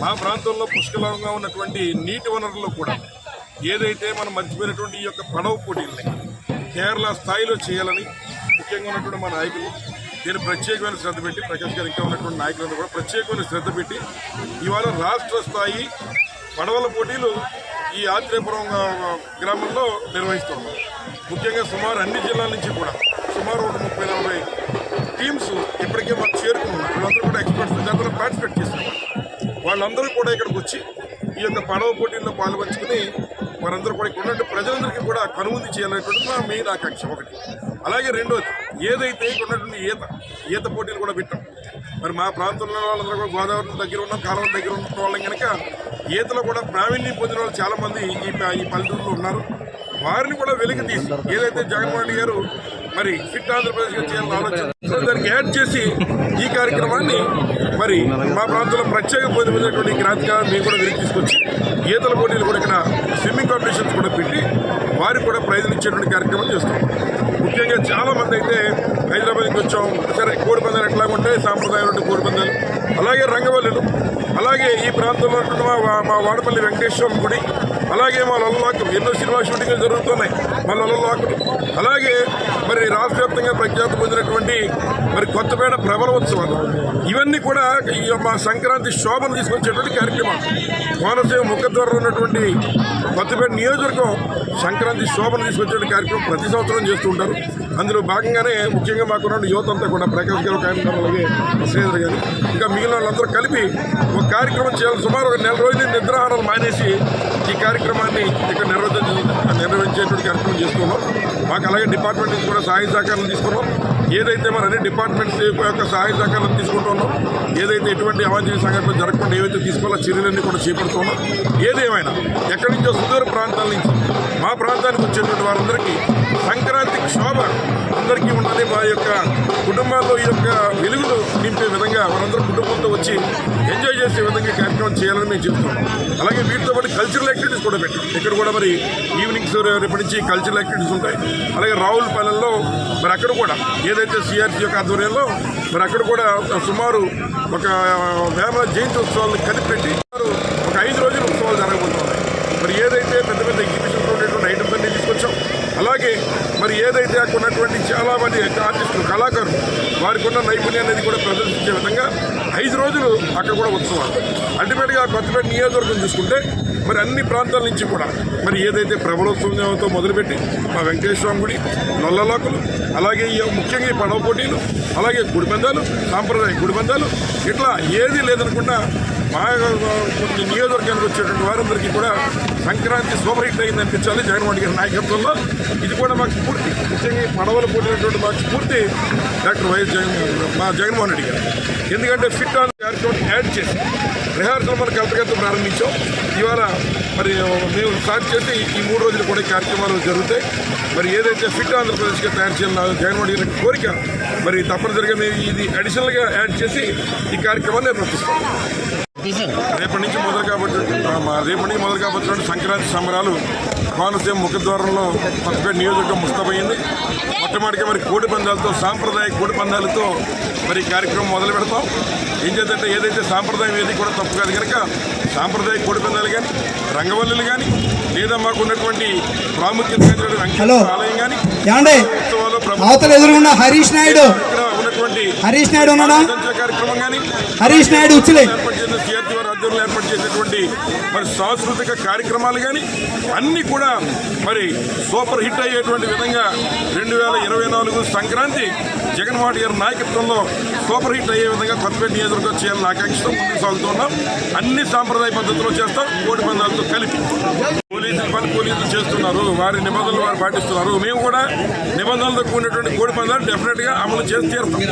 మా ప్రాంతంలో పుష్కలంగా ఉన్నటువంటి నీటి వనరుల్లో కూడా ఏదైతే మనం మర్చిపోయినటువంటి ఈ యొక్క పడవ పోటీల్ని కేరళ స్థాయిలో చేయాలని ముఖ్యంగా ఉన్నటువంటి మా నాయకులు దీన్ని ప్రత్యేకమైన శ్రద్ధ పెట్టి ప్రకాష్ గారు ఇంకా ఉన్నటువంటి నాయకులను కూడా ప్రత్యేకమైన శ్రద్ధ పెట్టి ఇవాళ రాష్ట్ర స్థాయి పడవల పోటీలు ఈ ఆత్రేయపురం గ్రామంలో నిర్వహిస్తున్నాం. ముఖ్యంగా సుమారు అన్ని జిల్లాల నుంచి కూడా సుమారు ఒక ముప్పై నలభై వాళ్ళందరూ కూడా ఇక్కడికి వచ్చి ఈ యొక్క పడవ పోటీల్లో పాల్పంచుకుని వారందరూ కూడా ఇక్కడ ఉన్నటువంటి ప్రజలందరికీ కూడా కనుమతి చేయాలనేటువంటి మా మెయిన్ ఆకాంక్ష ఒకటి. అలాగే రెండోది ఏదైతే ఇక్కడ ఉన్నటువంటి ఈత ఈత పోటీలు కూడా పెట్టాం. మరి మా ప్రాంతంలో వాళ్ళందరూ కూడా గోదావరి దగ్గర ఉన్న కాలువ దగ్గర ఉన్న వాళ్ళని కనుక ఈతలో కూడా ప్రావీణ్యం పొందిన వాళ్ళు చాలామంది ఈ ఈ పల్లెటూరులో ఉన్నారు. వారిని కూడా వెలికి తీసి ఏదైతే జగన్మోహన్ రెడ్డి గారు మరి ఫిట్ ఆంధ్రప్రదేశ్ చేయాలని ఆలోచన దానికి యాడ్ చేసి ఈ కార్యక్రమాన్ని మరి మా ప్రాంతంలో ప్రత్యేక పొందిపోయినటువంటి క్రాంతిగా మేము కూడా వెలికి తీసుకొచ్చి ఈతల పోటీలు కూడా ఇక్కడ స్విమ్మింగ్ కాంపిటీషన్స్ కూడా పెట్టి వారికి కూడా ప్రైజులు ఇచ్చేటువంటి కార్యక్రమం చేస్తాం ముఖ్యంగా చాలా మంది అయితే హైదరాబాద్కి వచ్చాం. సరే కోడి పందాలు ఎట్లా ఉంటాయి సాంప్రదాయమైన కోడి పందాలు అలాగే రంగవల్లులు. అలాగే ఈ ప్రాంతంలో ఉన్నటువంటి మా వాడపల్లి వెంకటేశ్వరం గుడి. అలాగే మా లొల్లలాకులు ఎన్నో సినిమా షూటింగ్లు జరుగుతున్నాయి. మా లొల్లలాకులు అలాగే మరి రాష్ట్ర వ్యాప్తంగా ప్రఖ్యాతి పొందినటువంటి మరి కొత్తపేట ప్రబల ఉత్సవాలు. ఇవన్నీ కూడా ఈ మా సంక్రాంతి శోభను తీసుకొచ్చేటువంటి కార్యక్రమాలు. కోనసీమ ముఖద్వారం ఉన్నటువంటి కొత్తపేట నియోజకవర్గం సంక్రాంతి శోభను తీసుకొచ్చే కార్యక్రమం ప్రతి సంవత్సరం చేస్తూ ఉంటారు. అందులో భాగంగానే ముఖ్యంగా మాకున్న యువత అంతా కూడా ప్రకాష్ గారు కార్యక్రమం అలాగే శ్రీధర్ గారు ఇంకా మిగిలిన వాళ్ళందరూ కలిపి ఒక కార్యక్రమం చేయాలి సుమారు ఒక నెల రోజులు నిద్రాహారాలు మానేసి ఈ కార్యక్రమాన్ని ఇక్కడ నిర్వహించ నిర్వహించేటువంటి కార్యక్రమం చేస్తున్నాం. మాకు అలాగే డిపార్ట్మెంట్ నుంచి కూడా సహాయ సహకారాలు తీసుకున్నాం. ఏదైతే మన అన్ని డిపార్ట్మెంట్స్ యొక్క సహాయ సహకారం తీసుకుంటున్నాం ఏదైతే ఎటువంటి అవాంఛనీయ సంఘటనలు జరగకుండా ఏవైతే తీసుకోవాలో చర్యలన్నీ కూడా చేపడుతున్నాం. ఏదేమైనా ఎక్కడి నుంచో సుదూర ప్రాంతాల నుంచి మా ప్రాంతానికి వచ్చేటువంటి వారందరికీ సంక్రాంతి క్షోభ అందరికీ ఉండాలి వారి యొక్క కుటుంబాల్లో ఈ యొక్క వెలుగులు నింపే విధంగా వారందరూ కుటుంబంతో వచ్చి ఎంజాయ్ చేసే విధంగా కార్యక్రమం చేయాలని మేము చెప్తున్నాం అలాగే వీటితో పాటు కల్చరల్ యాక్టివిటీస్ కూడా పెట్టాం. ఇక్కడ కూడా మరి ఈవినింగ్స్ రేపటి నుంచి కల్చరల్ యాక్టివిటీస్ ఉంటాయి. అలాగే రావులపాలెంలో మరి అక్కడ కూడా ఏదైతే సిఆర్సీ యొక్క ఆధ్వర్యంలో మరి అక్కడ కూడా సుమారు ఒక వేమ జయంతి ఉత్సవాలను కలిపి పెట్టి ఒక ఐదు రోజుల ఉత్సవాలు జరగబోతున్నాయి. మరి ఏదైతే పెద్ద పెద్ద ఎగ్జిబిషన్ ఉండేటువంటి ఐటమ్స్ అన్ని తీసుకొచ్చాం అలాగే మరి ఏదైతే అక్కడ ఉన్నటువంటి చాలా మంది ఆర్టిస్టులు కళాకారులు వారికి ఉన్న నైపుణ్యం అనేది కూడా ప్రదర్శించే విధంగా ఐదు రోజులు అక్కడ కూడా ఉత్సవాలు. అల్టిమేట్గా కొత్తపేట నియోజకవర్గం చూసుకుంటే మరి అన్ని ప్రాంతాల నుంచి కూడా మరి ఏదైతే ప్రబలోత్సవంతో మొదలుపెట్టి మా వెంకటేశ్వర గుడి నొల్లలాకులు అలాగే ఈ ముఖ్యంగా ఈ పడవ పోటీలు అలాగే గుడిబందాలు సాంప్రదాయ గుడిబందాలు ఇట్లా ఏది లేదనుకుంటా మా కొన్ని నియోజకవర్గానికి వచ్చేటువంటి వారందరికీ కూడా సంక్రాంతి సూపర్ హిట్ అయింది అనిపించాలి జగన్మోహన్ గారి నాయకత్వంలో. ఇది కూడా మాకు స్ఫూర్తి. ముఖ్యంగా ఈ పడవలు పోటీనటువంటి మాకు స్ఫూర్తి డాక్టర్ వైఎస్ జగన్ మా జగన్మోహన్ రెడ్డి గారు. ఎందుకంటే ఫిట్ ఆన్ కార్యక్రమం యాడ్ చేసి రిహార్సల్ మన కలెక్టర్ ప్రారంభించాం. ఇవాళ మరి మేము స్టార్ట్ చేసి ఈ మూడు రోజులు కూడా ఈ కార్యక్రమాలు జరుగుతాయి. మరి ఏదైతే ఫిట్ ఆంధ్రప్రదేశ్గా తయారు చేయాలి జగన్మోహన్ గారి కోరిక మరి తప్పనిసరిగా మేము ఇది అడిషనల్గా యాడ్ చేసి ఈ కార్యక్రమాన్ని నిర్వర్తిస్తాం. రేపటి నుంచి మొదలు కాబట్టి మా రేపటి నుంచి మొదలు కాబోతున్న సంక్రాంతి సంబరాలు కోనసీమ ముఖద్వారంలో కొత్తపేట నియోజకవర్గం ముస్తాబయింది. మొట్టమొదటిగా మరి కోడి పందాలతో సాంప్రదాయ కోడి పందాలతో మరి కార్యక్రమం మొదలు పెడతాం. ఏం చేద్దంటే ఏదైతే సాంప్రదాయం ఏది కూడా తప్పు కాదు కనుక సాంప్రదాయ కోడి పందాలు కానీ రంగవల్లులు కానీ లేదా మాకు ఉన్నటువంటి ప్రాముఖ్యత. ఆలయం కానీ హరీష్ నాయుడు. హరీష్ నాయుడు కార్యక్రమం కానీ హరీష్ నాయుడు ఉచ్చులే ఏర్పాటు చేసిన సిఆర్టీ వారి ఆధ్వర్యంలో ఏర్పాటు చేసినటువంటి మరి సాంస్కృతిక కార్యక్రమాలు కానీ అన్నీ కూడా మరి సూపర్ హిట్ అయ్యేటువంటి విధంగా రెండు వేల ఇరవై నాలుగు సంక్రాంతి జగన్మోహన్ గారి నాయకత్వంలో సూపర్ హిట్ అయ్యే విధంగా కొత్తపేట నియోజకవర్గం చేయాలని ఆకాంక్షతో ముందుకు సాగుతున్నాం అన్ని సాంప్రదాయ పద్ధతిలో చేస్తాం కోటి పందాలతో కలిపి. పోలీసులు పని పోలీసులు చేస్తున్నారు వారి నిబంధనలు వారు పాటిస్తున్నారు. మేము కూడా నిబంధనలతో కూడినటువంటి కోడి పందాలు డెఫినెట్గా అమలు చేసి తీరుతాం.